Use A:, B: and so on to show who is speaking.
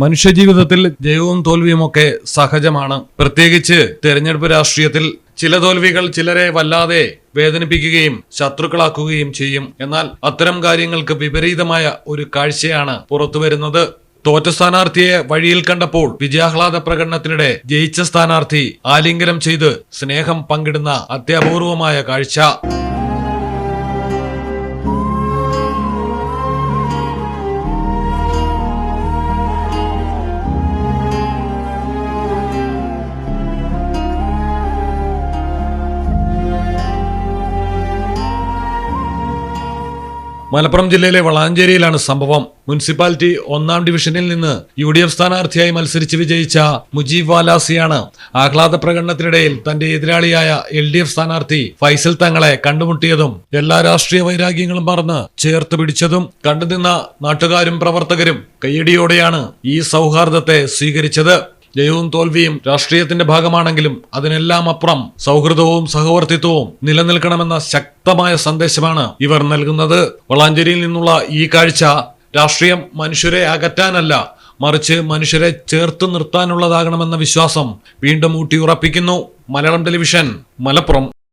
A: മനുഷ്യജീവിതത്തിൽ ജയവും തോൽവിയും ഒക്കെ സഹജമാണ്. പ്രത്യേകിച്ച് തെരഞ്ഞെടുപ്പ് രാഷ്ട്രീയത്തിൽ ചില തോൽവികൾ ചിലരെ വല്ലാതെ വേദനിപ്പിക്കുകയും ശത്രുക്കളാക്കുകയും ചെയ്യും. എന്നാൽ അത്തരം കാര്യങ്ങൾക്ക് വിപരീതമായ ഒരു കാഴ്ചയാണ് പുറത്തുവരുന്നത് തോറ്റ സ്ഥാനാർത്ഥിയെ വഴിയിൽ കണ്ടപ്പോൾ വിജയാഹ്ലാദ പ്രകടനത്തിനിടെ ജയിച്ച സ്ഥാനാർത്ഥി ആലിംഗനം ചെയ്ത് സ്നേഹം പങ്കിടുന്ന അത്യപൂർവമായ കാഴ്ച. മലപ്പുറം ജില്ലയിലെ വളാഞ്ചേരിയിലാണ് സംഭവം. മുനിസിപ്പാലിറ്റി ഒന്നാം ഡിവിഷനിൽ നിന്ന് യു ഡി എഫ് സ്ഥാനാർത്ഥിയായി മത്സരിച്ച് വിജയിച്ച മുജീബ് വാലാസിയാണ് ആഹ്ലാദ പ്രകടനത്തിനിടയിൽ തന്റെ എതിരാളിയായ എൽ ഡി എഫ് സ്ഥാനാർത്ഥി ഫൈസൽ തങ്ങളെ കണ്ടുമുട്ടിയതും എല്ലാ രാഷ്ട്രീയ വൈരാഗ്യങ്ങളും മറന്ന് ചേർത്ത് പിടിച്ചതും കണ്ടുനിന്ന നാട്ടുകാരും പ്രവർത്തകരും കയ്യടിയോടെയാണ് ഈ സൗഹാർദ്ദത്തെ സ്വീകരിച്ചത്. ജയവും തോൽവിയും രാഷ്ട്രീയത്തിന്റെ ഭാഗമാണെങ്കിലും അതിനെല്ലാം അപ്പുറം സൗഹൃദവും സഹവർത്തിത്വവും നിലനിൽക്കണമെന്ന ശക്തമായ സന്ദേശമാണ് ഇവർ നൽകുന്നത്. വളാഞ്ചേരിയിൽ നിന്നുള്ള ഈ കാഴ്ച രാഷ്ട്രീയം മനുഷ്യരെ അകറ്റാനല്ല മറിച്ച് മനുഷ്യരെ ചേർത്ത് നിർത്താനുള്ളതാകണമെന്ന വിശ്വാസം വീണ്ടും ഊട്ടിയുറപ്പിക്കുന്നു. മലയാളം ടെലിവിഷൻ മലപ്പുറം.